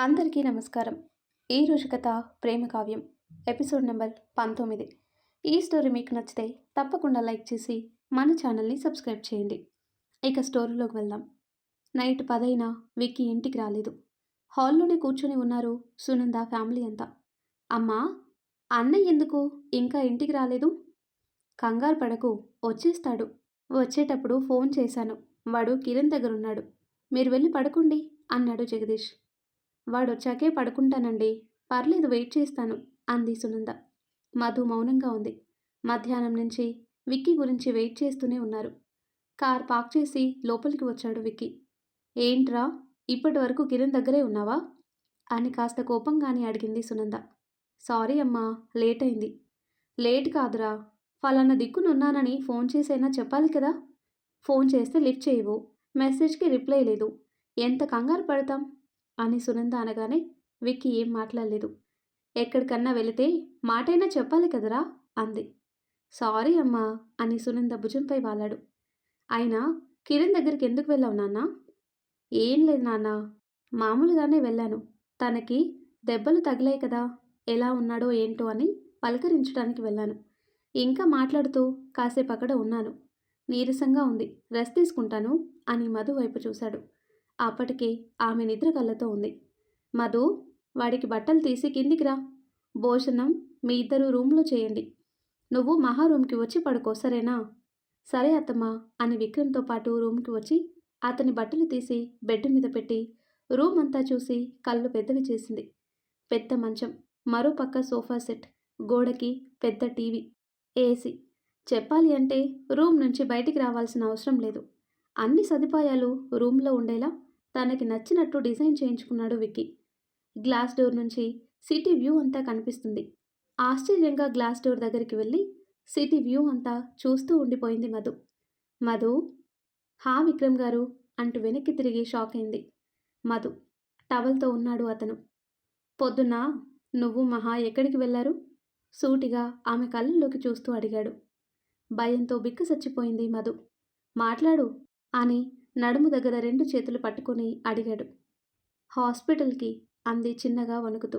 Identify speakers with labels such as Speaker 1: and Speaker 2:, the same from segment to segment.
Speaker 1: అందరికీ నమస్కారం. ఈరోజు కథ ప్రేమ కావ్యం ఎపిసోడ్ నెంబర్ పంతొమ్మిది. ఈ స్టోరీ మీకు నచ్చితే తప్పకుండా లైక్ చేసి మన ఛానల్ని సబ్స్క్రైబ్ చేయండి. ఇక స్టోరీలోకి వెళ్దాం. నైట్ పదైనా విక్కీ ఇంటికి రాలేదు. హాల్లోనే కూర్చొని ఉన్నారు సునంద ఫ్యామిలీ అంతా. అమ్మా అన్నయ్య ఎందుకు ఇంకా ఇంటికి రాలేదు? కంగారు పడకు వచ్చేస్తాడు. వచ్చేటప్పుడు ఫోన్ చేశాను. వాడు కిరణ్ దగ్గర ఉన్నాడు మీరు వెళ్ళి పడుకోండి అన్నాడు జగదీష్. వాడొచ్చాకే పడుకుంటానండి. పర్లేదు వెయిట్ చేస్తాను అంది సునంద. మధు మౌనంగా ఉంది. మధ్యాహ్నం నుంచి విక్కీ గురించి వెయిట్ చేస్తూనే ఉన్నారు. కార్ పార్క్ చేసి లోపలికి వచ్చాడు విక్కీ. ఏంట్రా ఇప్పటి వరకు కిరణ్ దగ్గరే ఉన్నావా? అని కాస్త కోపంగానే అడిగింది సునంద. సారీ అమ్మా లేట్ అయింది లేట్ కాదురా ఫలానా దిక్కునున్నానని ఫోన్ చేసైనా చెప్పాలి కదా? ఫోన్ చేస్తే లిఫ్ట్ చేయవు మెసేజ్కి రిప్లై లేదు. ఎంత కంగారు పడతాం? అని సునంద అనగానే విక్కీ ఏం మాట్లాడలేదు. ఎక్కడికన్నా వెళితే మాటైనా చెప్పాలి కదరా అంది. సారీ అమ్మా అని సునంద భుజంపై వాలాడు. అయినా కిరణ్ దగ్గరికి ఎందుకు వెళ్ళావు నాన్న? ఏం లేదు నాన్న మామూలుగానే వెళ్ళాను. తనకి దెబ్బలు తగిలాయి కదా ఎలా ఉన్నాడో ఏంటో అని పలకరించడానికి వెళ్ళాను. ఇంకా మాట్లాడుతూ కాసేపు అక్కడ ఉన్నాను. నీరసంగా ఉంది రెస్ట్ తీసుకుంటాను అని మధు వైపు చూశాడు. అప్పటికే ఆమె నిద్ర కళ్ళతో ఉంది. మధు వాడికి బట్టలు తీసి కిందికి రా. భోజనం మీ ఇద్దరు రూమ్లో చేయండి. నువ్వు మహా రూమ్కి వచ్చి పడుకో సరేనా? సరే అత్తమ్మా అని విక్రమ్తో పాటు రూమ్కి వచ్చి అతని బట్టలు తీసి బెడ్ మీద పెట్టి రూమ్ అంతా చూసి కళ్ళు పెద్దవి చేసింది. పెద్ద మంచం మరో పక్క సోఫా సెట్ గోడకి పెద్ద టీవీ ఏసీ. చెప్పాలి అంటే రూమ్ నుంచి బయటికి రావాల్సిన అవసరం లేదు. అన్ని సదుపాయాలు రూమ్లో ఉండేలా తనకి నచ్చినట్టు డిజైన్ చేయించుకున్నాడు విక్కీ. గ్లాస్ డోర్ నుంచి సిటీ వ్యూ అంతా కనిపిస్తుంది. ఆశ్చర్యంగా గ్లాస్ డోర్ దగ్గరికి వెళ్ళి సిటీ వ్యూ అంతా చూస్తూ ఉండిపోయింది మధు. మధు హా విక్రమ్ గారు అంటూ వెనక్కి తిరిగి షాక్ అయింది. మధు టవల్తో ఉన్నాడు అతను. పొద్దున్న నువ్వు మహా ఎక్కడికి వెళ్ళారు? సూటిగా ఆమె కళ్ళల్లోకి చూస్తూ అడిగాడు. భయంతో బిక్క చచ్చిపోయింది మధు. మాట్లాడు అని నడుము దగ్గర రెండు చేతులు పట్టుకొని అడిగాడు. హాస్పిటల్కి అంది చిన్నగా వణుకుతూ.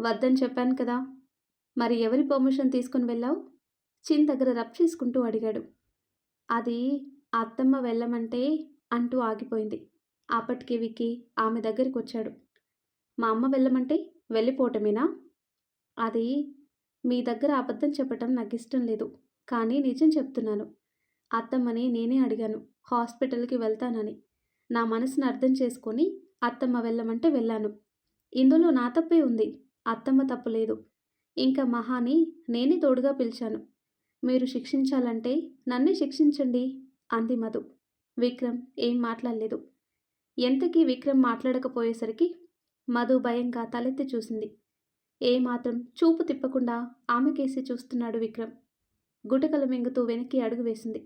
Speaker 1: వద్దని చెప్పాను కదా మరి ఎవరి పర్మిషన్ తీసుకుని వెళ్ళావు? చిన్ దగ్గర రబ్ చేసుకుంటూ అడిగాడు. అది అత్తమ్మ వెళ్ళమంటే అంటూ ఆగిపోయింది. అప్పటికి వికి ఆమె దగ్గరికి వచ్చాడు. మా అమ్మ వెళ్ళమంటే వెళ్ళిపోవటమేనా? అది మీ దగ్గర అబద్ధం చెప్పటం నాకు ఇష్టం లేదు కానీ నిజం చెప్తున్నాను. అత్తమ్మని నేనే అడిగాను. హాస్పిటల్కి వెళ్తానని. నా మనసును అర్థం చేసుకొని అత్తమ్మ వెళ్ళమంటే వెళ్ళాను. ఇందులో నా తప్పే ఉంది. అత్తమ్మ తప్పు లేదు. ఇంకా మహాని నేనే తోడుగా పిలిచాను. మీరు శిక్షించాలంటే నన్నే శిక్షించండి అంది మధు. విక్రమ్ ఏం మాట్లాడలేదు. ఎంతకీ విక్రమ్ మాట్లాడకపోయేసరికి మధు భయంగా తలెత్తి చూసింది. ఏమాత్రం చూపు తిప్పకుండా ఆమెకేసి చూస్తున్నాడు విక్రమ్. గుటకలు మింగుతూ వెనక్కి అడుగు వేసింది.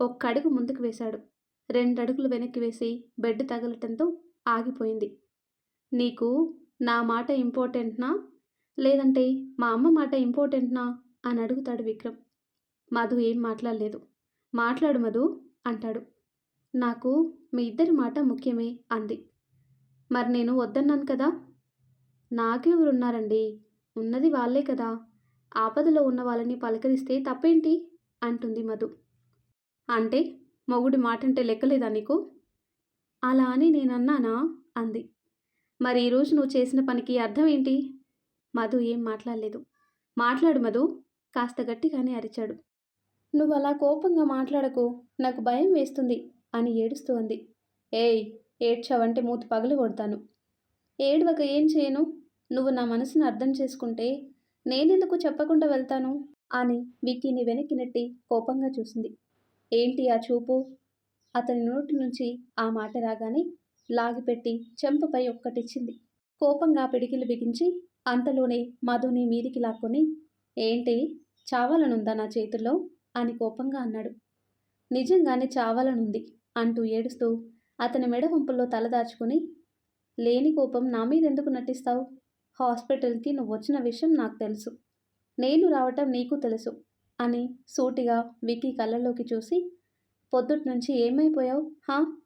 Speaker 1: ఒక్క అడుగు ముందుకు వేశాడు. రెండు అడుగులు వెనక్కి వేసి బెడ్ తగలటంతో ఆగిపోయింది. నీకు నా మాట ఇంపార్టెంట్నా? లేదంటే మా అమ్మ మాట ఇంపార్టెంట్నా? అని అడుగుతాడు విక్రమ్. మధు ఏం మాట్లాడలేదు. మాట్లాడు మధు అంటాడు. నాకు మీ ఇద్దరి మాట ముఖ్యమే అంది. మరి నేను వద్దన్నాను కదా? నాకెవరున్నారండి? ఉన్నది వాళ్ళే కదా. ఆపదలో ఉన్న వాళ్ళని పలకరిస్తే తప్పేంటి? అంటుంది మధు. అంటే మొగుడి మాటంటే లెక్కలేదా నీకు? అలా అని నేనన్నానా? అంది. మరి ఈరోజు నువ్వు చేసిన పనికి అర్థం ఏంటి? మధు ఏం మాట్లాడలేదు. మాట్లాడు మధు కాస్త గట్టిగానే అరిచాడు. నువ్వు అలా కోపంగా మాట్లాడకు నాకు భయం వేస్తుంది అని ఏడుస్తూ అంది. ఏయ్ ఏడ్చావంటే మూతి పగలు కొడతాను. ఏడవక ఏం చేయను? నువ్వు నా మనసును అర్థం చేసుకుంటే నేనెందుకు చెప్పకుండా వెళ్తాను? అని విక్కీని వెనక్కి నెట్టి కోపంగా చూసింది. ఏంటి ఆ చూపు? అతని నోటి నుంచి ఆ మాట రాగానే లాగిపెట్టి చెంపపై ఒక్కటిచ్చింది. కోపంగా పిడికిలు బిగించి అంతలోనే మధుని మీదికి లాక్కొని ఏంటి చావాలనుందా నా చేతుల్లో? అని కోపంగా అన్నాడు. నిజంగానే చావాలనుంది అంటూ ఏడుస్తూ అతని మెడ వంపుల్లో తలదాచుకుని లేని కోపం నా మీద ఎందుకు నటిస్తావు? హాస్పిటల్కి నువ్వు వచ్చిన విషయం నాకు తెలుసు. నేను రావటం నీకు తెలుసు. అని సూటిగా విక్కీ కళ్ళలోకి చూసి పొద్దుటి నుంచి ఏమైపోయావు? హా?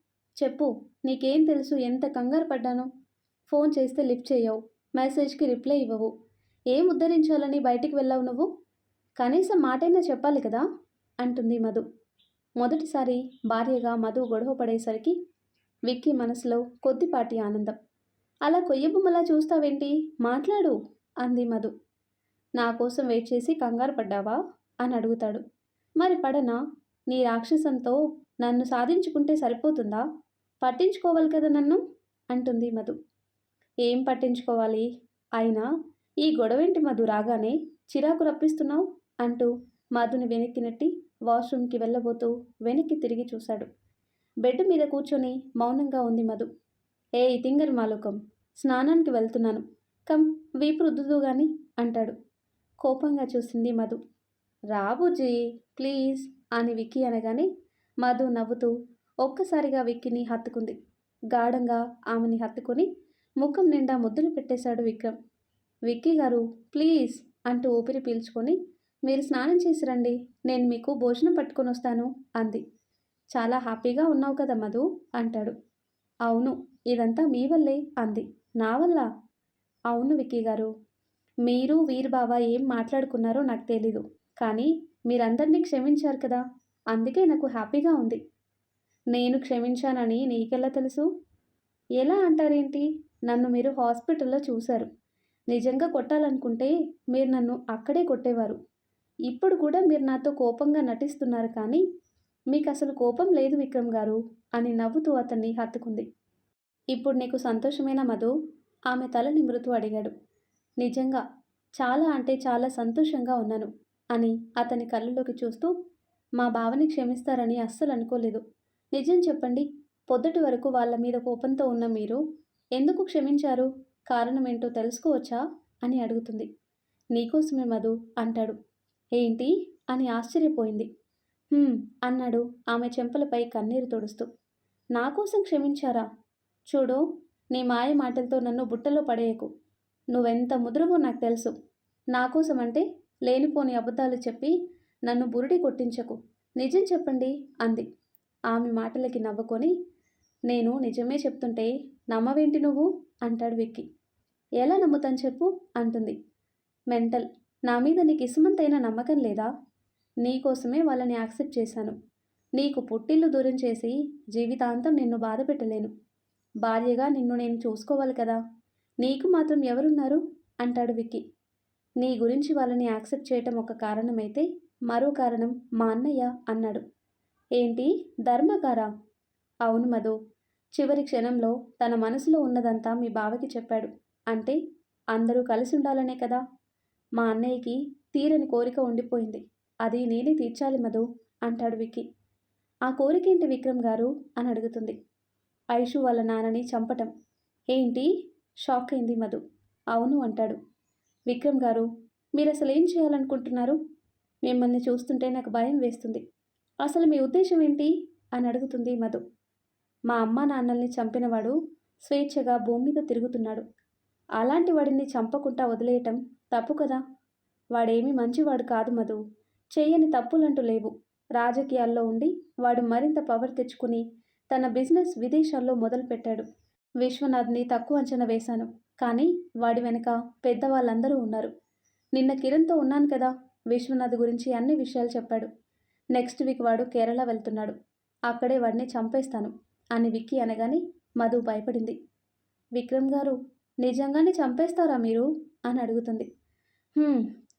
Speaker 1: చెప్పు నీకేం తెలుసు? ఎంత కంగారు పడ్డాను? ఫోన్ చేస్తే లిఫ్ట్ చేయవు మెసేజ్కి రిప్లై ఇవ్వవు. ఏం ఉద్ధరించాలని బయటికి వెళ్ళావు నువ్వు? కనీసం మాటైనా చెప్పాలి కదా? అంటుంది మధు. మొదటిసారి భార్యగా మధు గొడవ పడేసరికి విక్కీ మనసులో కొద్దిపాటి ఆనందం. అలా కొయ్యబొమ్మలా చూస్తావేంటి? మాట్లాడు అంది మధు. నా కోసం వెయిట్ చేసి కంగారు పడ్డావా? అని అడుగుతాడు. మరి పడనా? నీ రాక్షసంతో నన్ను సాధించుకుంటే సరిపోతుందా? పట్టించుకోవాలి కదా నన్ను? అంటుంది మధు. ఏం పట్టించుకోవాలి? అయినా ఈ గొడవేంటి మధు రాగానే చిరాకు రప్పిస్తున్నావు? అంటూ మధుని వెనక్కి నెట్టి వాష్రూమ్కి వెళ్ళబోతూ వెనక్కి తిరిగి చూశాడు. బెడ్ మీద కూర్చొని మౌనంగా ఉంది మధు. ఏ తింగర్ మాలోకం స్నానానికి వెళ్తున్నాను. కమ్ వీపు రుద్దుదు గాని అంటాడు. కోపంగా చూసింది మధు. రాబుజీ ప్లీజ్ అని విక్కీ అనగానే మధు నవ్వుతూ ఒక్కసారిగా విక్కిని హత్తుకుంది. గాఢంగా ఆమెని హత్తుకొని ముఖం నిండా ముద్దులు పెట్టేశాడు విక్రమ్. విక్కీ గారు ప్లీజ్ అంటూ ఊపిరి పీల్చుకొని మీరు స్నానం చేసి రండి నేను మీకు భోజనం పట్టుకొని వస్తాను అంది. చాలా హ్యాపీగా ఉన్నావు కదా మధు అంటాడు. అవును ఇదంతా మీ వల్లే అంది. నా వల్ల? అవును విక్కీ గారు. మీరు వీరబావ ఏం మాట్లాడుకున్నారో నాకు తెలీదు. కానీ మీరందరినీ క్షమించారు కదా. అందుకే నాకు హ్యాపీగా ఉంది. నేను క్షమించానని నీకెలా తెలుసు? ఎలా అంటారేంటి? నన్ను మీరు హాస్పిటల్లో చూశారు. నిజంగా కొట్టాలనుకుంటే మీరు నన్ను అక్కడే కొట్టేవారు. ఇప్పుడు కూడా మీరు నాతో కోపంగా నటిస్తున్నారు కానీ మీకు అసలు కోపం లేదు విక్రమ్ గారు అని నవ్వుతూ అతన్ని హత్తుకుంది. ఇప్పుడు నీకు సంతోషమేనా మధు? ఆమె తల నిమృతూ అడిగాడు. నిజంగా చాలా అంటే చాలా సంతోషంగా ఉన్నాను. అని అతని కళ్ళలోకి చూస్తూ మా బావని క్షమిస్తారని అస్సలు అనుకోలేదు. నిజం చెప్పండి పొద్దుటి వరకు వాళ్ళ మీద కోపంతో ఉన్న మీరు ఎందుకు క్షమించారు? కారణం ఏంటో తెలుసుకోవచ్చా? అని అడుగుతుంది. నీకోసమే మధు అంటాడు. ఏంటి? అని ఆశ్చర్యపోయింది. అన్నాడు ఆమె చెంపలపై కన్నీరు తుడుస్తూ. నా కోసం క్షమించారా? చూడు నీ మాయ మాటలతో నన్ను బుట్టలో పడేయకు. నువ్వెంత ముదురువో నాకు తెలుసు. నాకోసం అంటే లేనిపోని అబద్ధాలు చెప్పి నన్ను బురిడి కొట్టించకు. నిజం చెప్పండి అంది. ఆమె మాటలకి నవ్వుకొని నేను నిజమే చెప్తుంటే నమ్మవేంటి నువ్వు? అంటాడు విక్కీ. ఎలా నమ్ముతాను చెప్పు అంటుంది. మెంటల్. నా మీద నీకు ఇసుమంతైన నమ్మకం లేదా? నీకోసమే వాళ్ళని యాక్సెప్ట్ చేశాను. నీకు పుట్టిల్లు దూరం చేసి జీవితాంతం నిన్ను బాధ పెట్టలేను. భార్యగా నిన్ను నేను చూసుకోవాలి కదా. నీకు మాత్రం ఎవరున్నారు? అంటాడు విక్కీ. నీ గురించి వాళ్ళని యాక్సెప్ట్ చేయటం ఒక కారణమైతే మరో కారణం మా అన్నయ్య అన్నాడు. ఏంటి? ధర్మకారా అవును మధు. చివరి క్షణంలో తన మనసులో ఉన్నదంతా మీ బావకి చెప్పాడు. అంటే అందరూ కలిసి ఉండాలనే కదా? మా అన్నయ్యకి తీరని కోరిక ఉండిపోయింది. అది నేనే తీర్చాలి మధు అంటాడు విక్కీ. ఆ కోరికేంటి విక్రమ్ గారు? అని అడుగుతుంది. ఐషు వాళ్ళ నాన్నని చంపటం. ఏంటి? షాక్ అయింది మధు. అవును అంటాడు. విక్రమ్ గారు మీరు అసలు ఏం చేయాలనుకుంటున్నారు? మిమ్మల్ని చూస్తుంటే నాకు భయం వేస్తుంది. అసలు మీ ఉద్దేశం ఏంటి అని అడుగుతుంది మధు. మా అమ్మ నాన్నల్ని చంపినవాడు స్వేచ్ఛగా భూమి మీద తిరుగుతున్నాడు. అలాంటి వాడిని చంపకుండా వదిలేయటం తప్పు కదా? వాడేమీ మంచివాడు కాదు మధు. చేయని తప్పులంటూ లేవు. రాజకీయాల్లో ఉండి వాడు మరింత పవర్ తెచ్చుకుని తన బిజినెస్ విదేశాల్లో మొదలుపెట్టాడు. విశ్వనాథ్ని తక్కువ అంచనా వేశాను. కానీ వాడి వెనక పెద్దవాళ్ళందరూ ఉన్నారు. నిన్న కిరణ్తో ఉన్నాను కదా విశ్వనాథ్ గురించి అన్ని విషయాలు చెప్పాడు. నెక్స్ట్ వీక్ వాడు కేరళ వెళ్తున్నాడు. అక్కడే వాడిని చంపేస్తాను అని విక్కీ అనగానే మధు భయపడింది. విక్రమ్ గారు నిజంగానే చంపేస్తారా మీరు? అని అడుగుతుంది.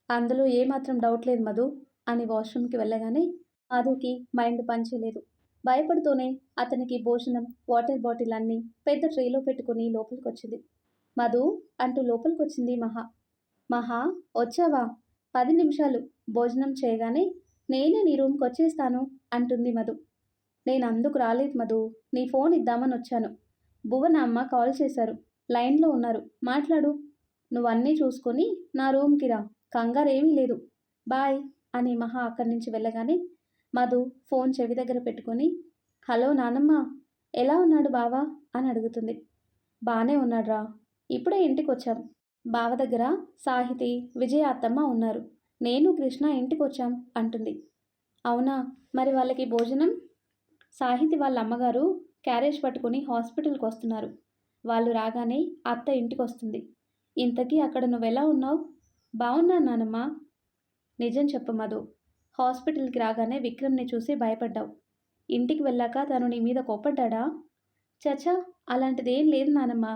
Speaker 1: అందులో ఏమాత్రం డౌట్ లేదు మధు అని వాష్రూమ్కి వెళ్ళగానే మధుకి మైండ్ పనిచేయలేదు భయపడుతూనే అతనికి భోజనం వాటర్ బాటిల్ అన్నీ పెద్ద ట్రేలో పెట్టుకుని లోపలికి వచ్చింది మధు అంటూ లోపలికి వచ్చింది మహా. మహా వచ్చావా? పది నిమిషాలు. భోజనం చేయగానే నేనే నీ రూమ్కి వచ్చేస్తాను అంటుంది మధు. నేను అందుకు రాలేదు మధు. నీ ఫోన్ ఇద్దామని వచ్చాను. భువన అమ్మ కాల్ చేశారు. లైన్లో ఉన్నారు. మాట్లాడు. నువ్వు అన్నీ చూసుకొని నా రూమ్కి రా. కంగారు ఏమీ లేదు. బాయ్ అని మహా అక్కడి నుంచి వెళ్ళగానే మధు ఫోన్ చెవి దగ్గర పెట్టుకొని హలో నానమ్మ. ఎలా ఉన్నాడు బావా? అని అడుగుతుంది. బాగానే ఉన్నాడురా. ఇప్పుడే ఇంటికి వచ్చాం బావ దగ్గర సాహితి విజయ అత్తమ్మ ఉన్నారు. నేను కృష్ణ ఇంటికి వచ్చాం అంటుంది. అవునా? మరి వాళ్ళకి భోజనం? సాహితి వాళ్ళ అమ్మగారు క్యారేజ్ పట్టుకుని హాస్పిటల్కి వస్తున్నారు వాళ్ళు రాగానే అత్త ఇంటికి వస్తుంది ఇంతకీ అక్కడ నువ్వెలా ఉన్నావు? బాగున్నా నానమ్మ. నిజం చెప్పు మధు. హాస్పిటల్కి రాగానే విక్రమ్ని చూసి భయపడ్డావు. ఇంటికి వెళ్ళాక తను నీ మీద కోప్పడ్డా చచా అలాంటిదేం లేదు నానమ్మ.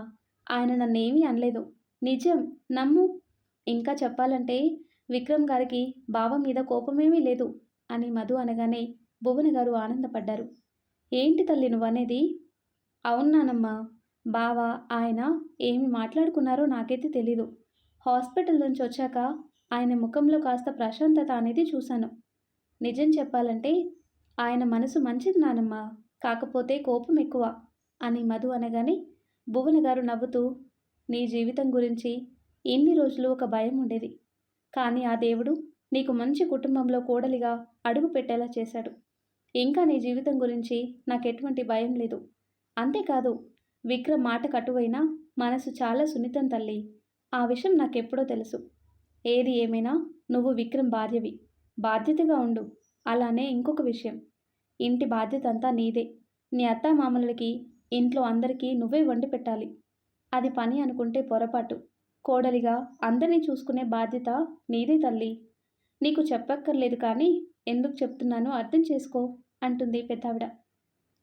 Speaker 1: ఆయన నన్నేమీ అనలేదు. నిజం. నమ్ము. ఇంకా చెప్పాలంటే విక్రమ్ గారికి బావ మీద కోపమేమీ లేదు అని మధు అనగానే భువన గారు ఆనందపడ్డారు. ఏంటి తల్లి నువ్వనేది? అవును బావ ఆయన ఏమి మాట్లాడుకున్నారో నాకైతే తెలీదు. హాస్పిటల్ నుంచి వచ్చాక ఆయన ముఖంలో కాస్త ప్రశాంతత అనేది చూశాను. నిజం చెప్పాలంటే ఆయన మనసు మంచిది నానమ్మా. కాకపోతే కోపం ఎక్కువ అని మధు అనగానే భువన గారు నవ్వుతూ నీ జీవితం గురించి ఇన్ని రోజులు ఒక భయం ఉండేది. కానీ ఆ దేవుడు నీకు మంచి కుటుంబంలో కోడలిగా అడుగు పెట్టేలా చేశాడు. ఇంకా నీ జీవితం గురించి నాకు ఎటువంటి భయం లేదు. అంతేకాదు విక్రమ్ మాట కటువైనా మనసు చాలా సున్నితం తల్లి. ఆ విషయం నాకెప్పుడో తెలుసు. ఏది ఏమైనా నువ్వు విక్రమ్ భార్యవి. బాధ్యతగా ఉండు. అలానే ఇంకొక విషయం. ఇంటి బాధ్యత అంతా నీదే. నీ అత్తామామలకి ఇంట్లో అందరికీ నువ్వే వండి పెట్టాలి. అది పని అనుకుంటే పొరపాటు. కోడలిగా అందరినీ చూసుకునే బాధ్యత నీదే తల్లి. నీకు చెప్పక్కర్లేదు కానీ ఎందుకు చెప్తున్నానో అర్థం చేసుకో అంటుంది పెద్దావిడ.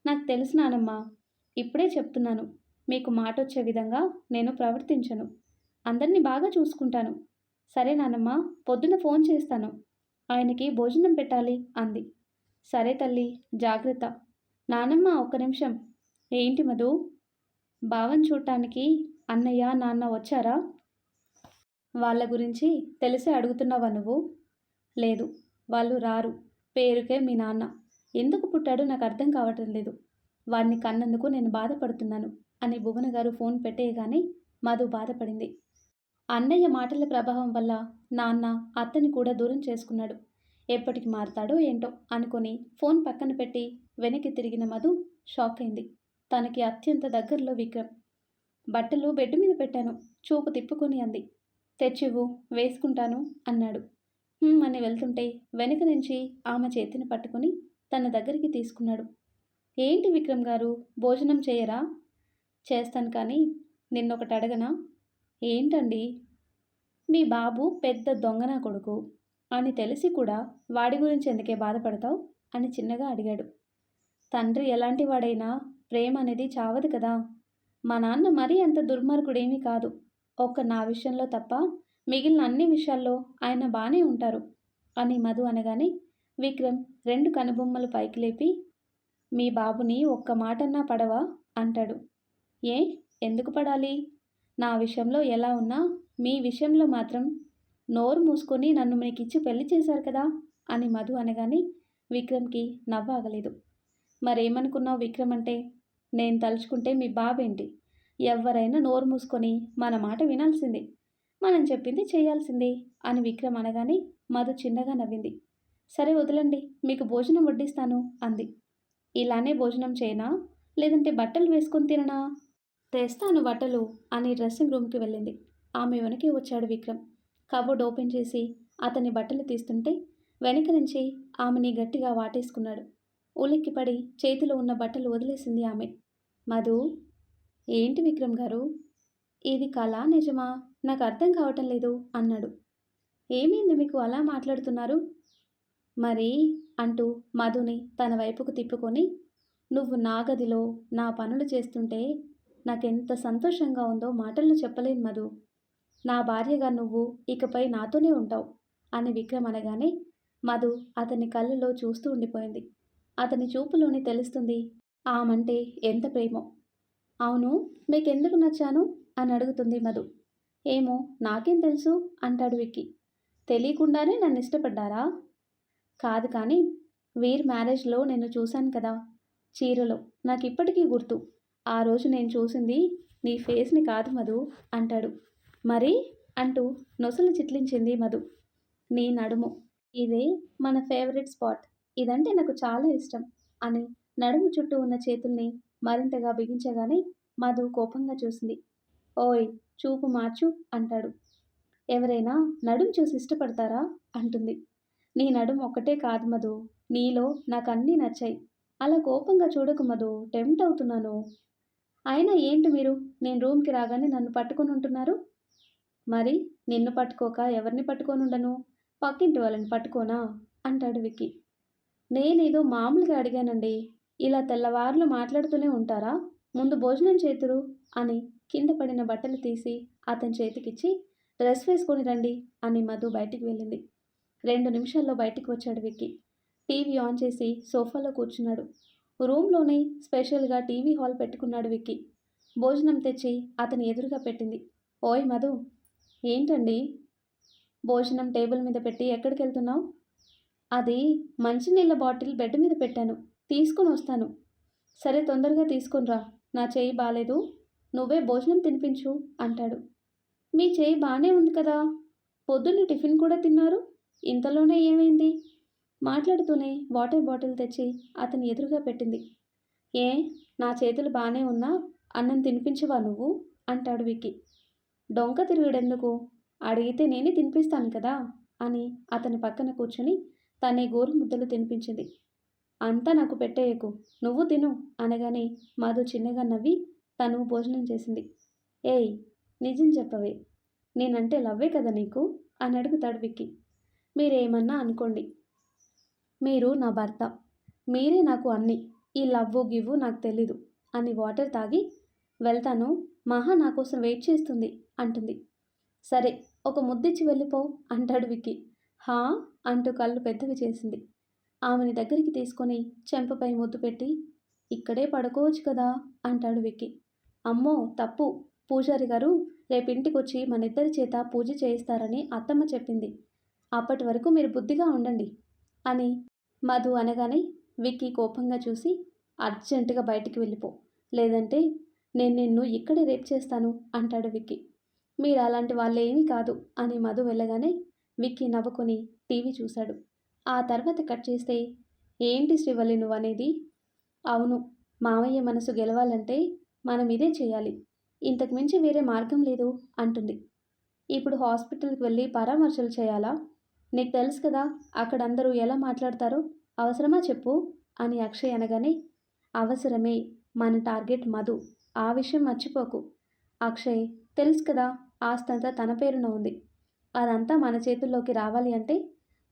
Speaker 1: నాకు తెలిసినానమ్మా ఇప్పుడే చెప్తున్నాను. మీకు మాట వచ్చే విధంగా నేను ప్రవర్తించను. అందరినీ బాగా చూసుకుంటాను. సరే నానమ్మ పొద్దున ఫోన్ చేస్తాను. ఆయనకి భోజనం పెట్టాలి అంది. సరే తల్లి జాగ్రత్త. నానమ్మ ఒక్క నిమిషం ఏంటి మధు? భావం చూడటానికి అన్నయ్య నాన్న వచ్చారా? వాళ్ళ గురించి తెలిసి అడుగుతున్నావా నువ్వు? లేదు వాళ్ళు రారు. పేరుకే మీ నాన్న. ఎందుకు పుట్టాడో నాకు అర్థం కావటం లేదు. వాడిని కన్నందుకు నేను బాధపడుతున్నాను అని భువన గారు ఫోన్ పెట్టేయగానే మధు బాధపడింది. అన్నయ్య మాటల ప్రభావం వల్ల నాన్న అత్తని కూడా దూరం చేసుకున్నాడు. ఎప్పటికి మారుతాడో ఏంటో అనుకొని ఫోన్ పక్కన పెట్టి వెనక్కి తిరిగిన మధు షాక్ అయింది. తనకి అత్యంత దగ్గరలో విక్రమ్. బట్టలు బెడ్ మీద పెట్టాను. చూపు తిప్పుకొని అంది. తెచ్చివ్వు వేసుకుంటాను అన్నాడు. అని వెళ్తుంటే వెనుక నుంచి ఆమె చేతిని పట్టుకుని తన దగ్గరికి తీసుకున్నాడు. ఏంటి విక్రమ్ గారు భోజనం చేయరా? చేస్తాను కానీ నిన్నొకటి అడగనా? ఏంటండి? మీ బాబు పెద్ద దొంగనా కొడుకు? అని తెలిసి కూడా వాడి గురించి ఎందుకే బాధపడతావు? అని చిన్నగా అడిగాడు. తండ్రి ఎలాంటి వాడైనా ప్రేమ అనేది చావదు కదా. మా నాన్న మరీ అంత దుర్మార్గుడేమీ కాదు. ఒక్క నా విషయంలో తప్ప మిగిలిన అన్ని విషయాల్లో ఆయన బాగానే ఉంటారు. అని మధు అనగానే విక్రమ్ రెండు కనుబొమ్మలు పైకి లేపి మీ బాబుని ఒక్క మాటన్నా పడవా? అంటాడు. ఏ? ఎందుకు పడాలి? నా విషయంలో ఎలా ఉన్నా మీ విషయంలో మాత్రం నోరు మూసుకొని నన్ను మీకిచ్చి పెళ్ళి చేశారు కదా? అని మధు అనగానే విక్రమ్కి నవ్వాగలేదు. మరేమనుకున్నావు విక్రమ్ అంటే? నేను తలుచుకుంటే మీ బాబేంటి? ఎవరైనా నోరు మూసుకొని మన మాట వినాల్సింది. మనం చెప్పింది చేయాల్సింది అని విక్రమ్ అనగానే మధు చిన్నగా నవ్వింది. సరే వదలండి మీకు భోజనం వడ్డిస్తాను అంది. ఇలానే భోజనం చేయనా? లేదంటే బట్టలు వేసుకొని తిననా? తెస్తాను బట్టలు అని డ్రెస్సింగ్ రూమ్కి వెళ్ళింది. ఆమె వెనక్కి వచ్చాడు విక్రమ్. కబోర్డ్ ఓపెన్ చేసి అతని బట్టలు తీస్తుంటే వెనక నుంచి ఆమెని గట్టిగా వాటేసుకున్నాడు. ఉలిక్కిపడి చేతిలో ఉన్న బట్టలు వదిలేసింది ఆమె. మధు ఏంటి విక్రమ్ గారు? ఇది కళా నిజమా? నాకు అర్థం కావటం లేదు అన్నాడు. ఏమైంది మీకు అలా మాట్లాడుతున్నారు? మరి అంటూ మధుని తన వైపుకు తిప్పుకొని నువ్వు నా గదిలో నా పనులు చేస్తుంటే నాకెంత సంతోషంగా ఉందో మాటల్లో చెప్పలేను మధు. నా భార్యగా నువ్వు ఇకపై నాతోనే ఉంటావు అని విక్రమ్ అనగానే మధు అతని కళ్ళలో చూస్తూ ఉండిపోయింది. అతని చూపులోని తెలుస్తుంది ఆమంటే ఎంత ప్రేమో. అవును మీకెందుకు నచ్చాను? అని అడుగుతుంది మధు. ఏమో నాకేం తెలుసు? అంటాడు విక్కీ. తెలియకుండానే నన్ను ఇష్టపడ్డారా కాదు కానీ వీర్ మ్యారేజ్లో నేను చూశాను కదా. చీరలో. నాకు ఇప్పటికీ గుర్తు. ఆ రోజు నేను చూసింది నీ ఫేస్ని కాదు మధు అంటాడు. మరి? అంటూ నొసలు చిట్లించింది మధు. నీ నడుము. ఇదే మన ఫేవరెట్ స్పాట్. ఇదంటే నాకు చాలా ఇష్టం అని నడుము చుట్టూ ఉన్న చేతుల్ని మరింతగా బిగించగానే మధు కోపంగా చూసింది. ఓయ్ చూపు మార్చు అంటాడు. ఎవరైనా నడుము చూసి ఇష్టపడతారా? అంటుంది. నీ నడుము ఒక్కటే కాదు మధు నీలో నాకు అన్నీ నచ్చాయి. అలా కోపంగా చూడకు మధు టెంప్ట్ అవుతున్నాను. అయినా ఏంటి మీరు? నేను రూమ్కి రాగానే నన్ను పట్టుకొని ఉంటున్నారు? మరి నిన్ను పట్టుకోక ఎవరిని పట్టుకొని ఉండను? పక్కింటి వాళ్ళని పట్టుకోనా? అంటాడు విక్కీ. నేనేదో మామూలుగా అడిగానండి. ఇలా తెల్లవారులు మాట్లాడుతూనే ఉంటారా? ముందు భోజనం చేతురు అని కింద పడిన బట్టలు తీసి అతని చేతికిచ్చి డ్రెస్ వేసుకొని రండి అని మధు బయటికి వెళ్ళింది. రెండు నిమిషాల్లో బయటికి వచ్చాడు విక్కీ. టీవీ ఆన్ చేసి సోఫాలో కూర్చున్నాడు. రూమ్లోనే స్పెషల్గా టీవీ హాల్ పెట్టుకున్నాడు విక్కీ. భోజనం తెచ్చి అతని ఎదురుగా పెట్టింది. ఓయ్ మధు ఏంటండి? భోజనం టేబుల్ మీద పెట్టి ఎక్కడికి వెళ్తున్నావు అది మంచినీళ్ళ బాటిల్ బెడ్ మీద పెట్టాను. తీసుకొని వస్తాను. సరే తొందరగా తీసుకునిరా నా చేయి బాగాలేదు నువ్వే భోజనం తినిపించు అంటాడు. మీ చేయి బాగానే ఉంది కదా. పొద్దున్న టిఫిన్ కూడా తిన్నారు? ఇంతలోనే ఏమైంది? మాట్లాడుతూనే వాటర్ బాటిల్ తెచ్చి అతని ఎదురుగా పెట్టింది. ఏ నా చేతులు బాగానే ఉన్నా? అన్నం తినిపించవా నువ్వు? అంటాడు విక్కి. డొంక తిరుగుడెందుకు? అడిగితే నేనే తినిపిస్తాను కదా అని అతని పక్కన కూర్చొని తనే గోరు ముద్దలు తినిపించింది. అంతా నాకు పెట్టేయకు. నువ్వు తిను అనగానే మాధు చిన్నగా నవ్వి తను భోజనం చేసింది. ఏయ్ నిజం చెప్పవే. నేనంటే లవ్వే కదా నీకు? అని అడుగుతాడు విక్కి. మీరేమన్నా అనుకోండి. మీరు నా భర్త. మీరే నాకు అన్ని. ఈ లవ్వు గివ్వు నాకు తెలీదు. అని వాటర్ తాగి వెళ్తాను. మహా నా కోసం వెయిట్ చేస్తుంది అంటుంది. సరే ఒక ముద్దిచ్చి వెళ్ళిపో అంటాడు విక్కీ. హా? అంటూ కళ్ళు పెద్దవి చేసింది. ఆమెని దగ్గరికి తీసుకొని చెంపపై ముద్దు పెట్టి ఇక్కడే పడుకోవచ్చు కదా అంటాడు విక్కీ. అమ్మో తప్పు. పూజారి గారు రేపు ఇంటికి వచ్చి మన ఇద్దరి చేత పూజ చేయిస్తారని అత్తమ్మ చెప్పింది. అప్పటి వరకు మీరు బుద్ధిగా ఉండండి అని మధు అనగానే విక్కీ కోపంగా చూసి అర్జెంటుగా బయటికి వెళ్ళిపో. లేదంటే నేను నిన్ను ఇక్కడే రేప్ చేస్తాను అంటాడు విక్కీ. మీరు అలాంటి వాళ్ళేమీ కాదు అని మధు వెళ్ళగానే విక్కీ నవ్వుకొని టీవీ చూశాడు. ఆ తర్వాత కట్ చేస్తే ఏంటి శ్రీవల్లి నువ్వు అనేది అవును మామయ్య మనసు గెలవాలంటే మనం ఇదే చేయాలి. ఇంతకు మించి వేరే మార్గం లేదు అంటుంది. ఇప్పుడు హాస్పిటల్కి వెళ్ళి పరామర్శలు చేయాలా? నీకు తెలుసు కదా అక్కడ అందరూ ఎలా మాట్లాడతారో అవసరమా చెప్పు అని అక్షయ్ అనగానే అవసరమే మన టార్గెట్ మధు ఆ విషయం మర్చిపోకు. అక్షయ్ తెలుసు కదా ఆస్తంతా తన పేరున ఉంది. అదంతా మన చేతుల్లోకి రావాలి అంటే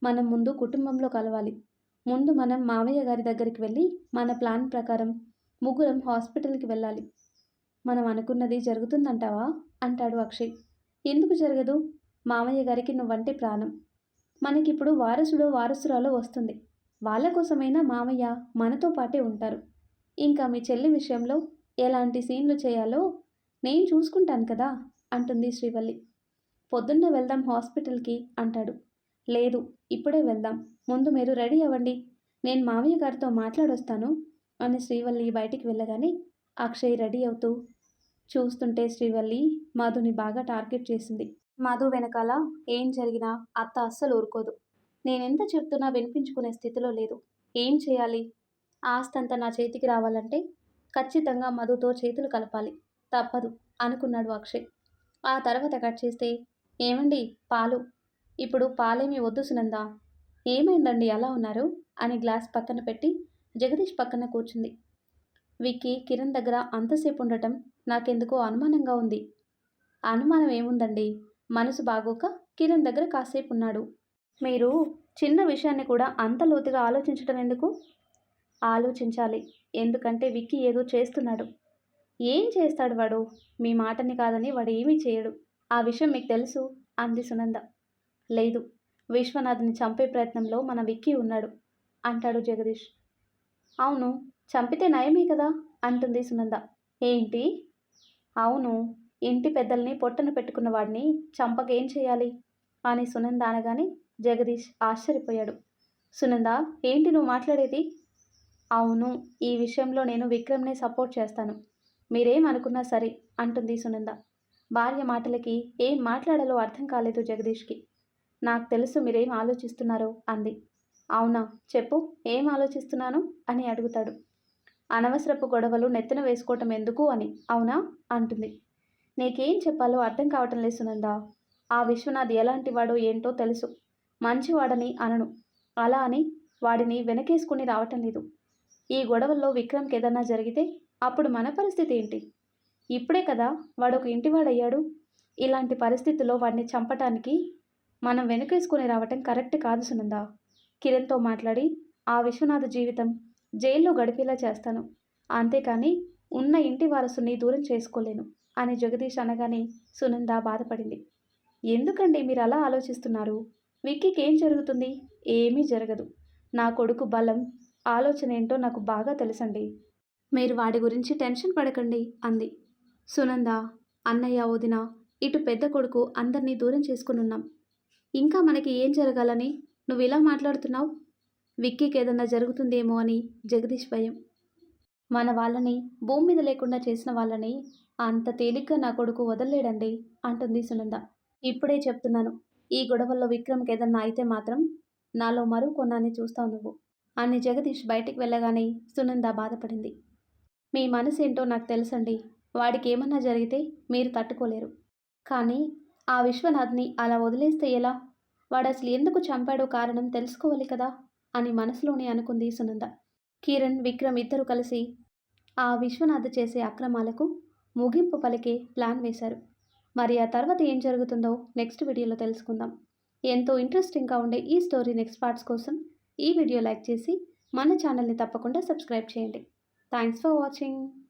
Speaker 1: మనం ముందు కుటుంబంలో కలవాలి. ముందు మనం మావయ్య గారి దగ్గరికి వెళ్ళి మన ప్లాన్ ప్రకారం ముగ్గురం హాస్పిటల్కి వెళ్ళాలి. మనం అనుకున్నది జరుగుతుందంటావా? అంటాడు అక్షయ్. ఎందుకు జరగదు? మామయ్య గారికి నువ్వంటే ప్రాణం. మనకిప్పుడు వారసుడో వారసురాలో వస్తుంది. వాళ్ళ కోసమైనా మామయ్య మనతో పాటే ఉంటారు. ఇంకా మీ చెల్లి విషయంలో ఎలాంటి సీన్లు చేయాలో నేను చూసుకుంటాను కదా? అంటుంది శ్రీవల్లి. పొద్దున్న వెళ్దాం హాస్పిటల్కి అంటాడు. లేదు ఇప్పుడే వెళ్దాం. ముందు మీరు రెడీ అవ్వండి. నేను మావయ్య గారితో మాట్లాడొస్తాను అని శ్రీవల్లి బయటికి వెళ్ళగానే అక్షయ్ రెడీ అవుతూ చూస్తుంటే శ్రీవల్లి మధుని బాగా టార్గెట్ చేసింది. మధు వెనకాల ఏం జరిగినా అత్త అస్సలు ఊరుకోదు. నేనెంత చెప్తున్నా వినిపించుకునే స్థితిలో లేదు. ఏం చేయాలి? ఆస్తంతా నా చేతికి రావాలంటే ఖచ్చితంగా మధుతో చేతులు కలపాలి. తప్పదు అనుకున్నాడు అక్షయ్. ఆ తర్వాత కట్ చేస్తే ఏమండి పాలు? ఇప్పుడు పాలేమీ వద్దు సునందా. ఏమైందండి ఎలా ఉన్నారు? అని గ్లాస్ పక్కన పెట్టి జగదీష్ పక్కన కూర్చుంది. విక్కీ కిరణ్ దగ్గర అంతసేపు ఉండటం నాకెందుకో అనుమానంగా ఉంది. అనుమానం ఏముందండి? మనసు బాగోక కిరణ్ దగ్గర కాసేపు ఉన్నాడు. మీరు చిన్న విషయాన్ని కూడా అంత లోతుగా ఆలోచించడం ఎందుకు? ఆలోచించాలి. ఎందుకంటే విక్కీ ఏదో చేస్తున్నాడు. ఏం చేస్తాడు వాడు? మీ మాటని కాదని వాడు ఏమీ చేయడు. ఆ విషయం మీకు తెలుసు? అంది సునంద. లేదు. విశ్వనాథ్ని చంపే ప్రయత్నంలో మన విక్కీ ఉన్నాడు అంటాడు జగదీష్. అవును చంపితే నయమే కదా అంటుంది సునంద. ఏంటి? అవును ఇంటి పెద్దల్ని పొట్టన పెట్టుకున్న వాడిని చంపకేం చేయాలి? అని సునంద అనగానే జగదీష్ ఆశ్చర్యపోయాడు. సునంద ఏంటి నువ్వు మాట్లాడేది? అవును ఈ విషయంలో నేను విక్రమ్నే సపోర్ట్ చేస్తాను. మీరేం అనుకున్నా సరే అంటుంది సునంద. భార్య మాటలకి ఏం మాట్లాడాలో అర్థం కాలేదు జగదీష్కి. నాకు తెలుసు మీరేం ఆలోచిస్తున్నారో అంది. అవునా చెప్పు ఏం ఆలోచిస్తున్నాను? అని అడుగుతాడు. అనవసరపు గొడవలు నెత్తిన వేసుకోవటం ఎందుకు అని. అవునా? అంటుంది. నీకేం చెప్పాలో అర్థం కావటం లేదు సునందా. ఆ విశ్వనాథ్ ఎలాంటి వాడో ఏంటో తెలుసు. మంచివాడని అనను. అలా అని వాడిని వెనకేసుకుని రావటం లేదు. ఈ గొడవల్లో విక్రమ్కి ఏదన్నా జరిగితే అప్పుడు మన పరిస్థితి ఏంటి? ఇప్పుడే కదా వాడు ఒక ఇంటివాడయ్యాడు. ఇలాంటి పరిస్థితుల్లో వాడిని చంపటానికి మనం వెనుకేసుకుని రావటం కరెక్ట్ కాదు సునంద. కిరణ్తో మాట్లాడి ఆ విశ్వనాథ జీవితం జైల్లో గడిపేలా చేస్తాను. అంతేకాని ఉన్న ఇంటి వారసుని దూరం చేసుకోలేను అని జగదీష్ అనగానే సునంద బాధపడింది. ఎందుకండి మీరు అలా ఆలోచిస్తున్నారు? విక్కీకి ఏం జరుగుతుంది? ఏమీ జరగదు. నా కొడుకు బలం ఆలోచన ఏంటో నాకు బాగా తెలుసండి. మీరు వాడి గురించి టెన్షన్ పడకండి అంది. సునంద అన్నయ్య వదిన ఇటు పెద్ద కొడుకు అందరినీ దూరం చేసుకుని ఉన్నాం ఇంకా మనకి ఏం జరగాలని? నువ్వు ఇలా మాట్లాడుతున్నావు? విక్కీకి ఏదన్నా జరుగుతుందేమో అని జగదీష్ భయం. మన వాళ్ళని భూమి మీద లేకుండా చేసిన వాళ్ళని అంత తేలిగ్గా నా కొడుకు వదలలేడండి అంటుంది సునంద. ఇప్పుడే చెప్తున్నాను ఈ గొడవల్లో విక్రమ్కి ఏదన్నా అయితే మాత్రం నాలో మరో కొన్నాన్ని చూస్తావు నువ్వు అని జగదీష్ బయటికి వెళ్ళగానే సునంద బాధపడింది. మీ మనసు ఏంటో నాకు తెలుసండి వాడికి ఏమన్నా జరిగితే మీరు తట్టుకోలేరు. కానీ ఆ విశ్వనాథ్ని అలా వదిలేస్తే ఎలా? వాడు అసలు ఎందుకు చంపాడో కారణం తెలుసుకోవాలి కదా? అని మనసులోనే అనుకుంది సునంద. కిరణ్ విక్రమ్ ఇద్దరు కలిసి ఆ విశ్వనాథ్ చేసే అక్రమాలకు ముగింపు పలికే ప్లాన్ వేశారు. మరి ఆ తర్వాత ఏం జరుగుతుందో నెక్స్ట్ వీడియోలో తెలుసుకుందాం. ఎంతో ఇంట్రెస్టింగ్గా ఉండే ఈ స్టోరీ నెక్స్ట్ పార్ట్స్ కోసం ఈ వీడియో లైక్ చేసి మన ఛానల్ని తప్పకుండా సబ్స్క్రైబ్ చేయండి. Thanks for watching.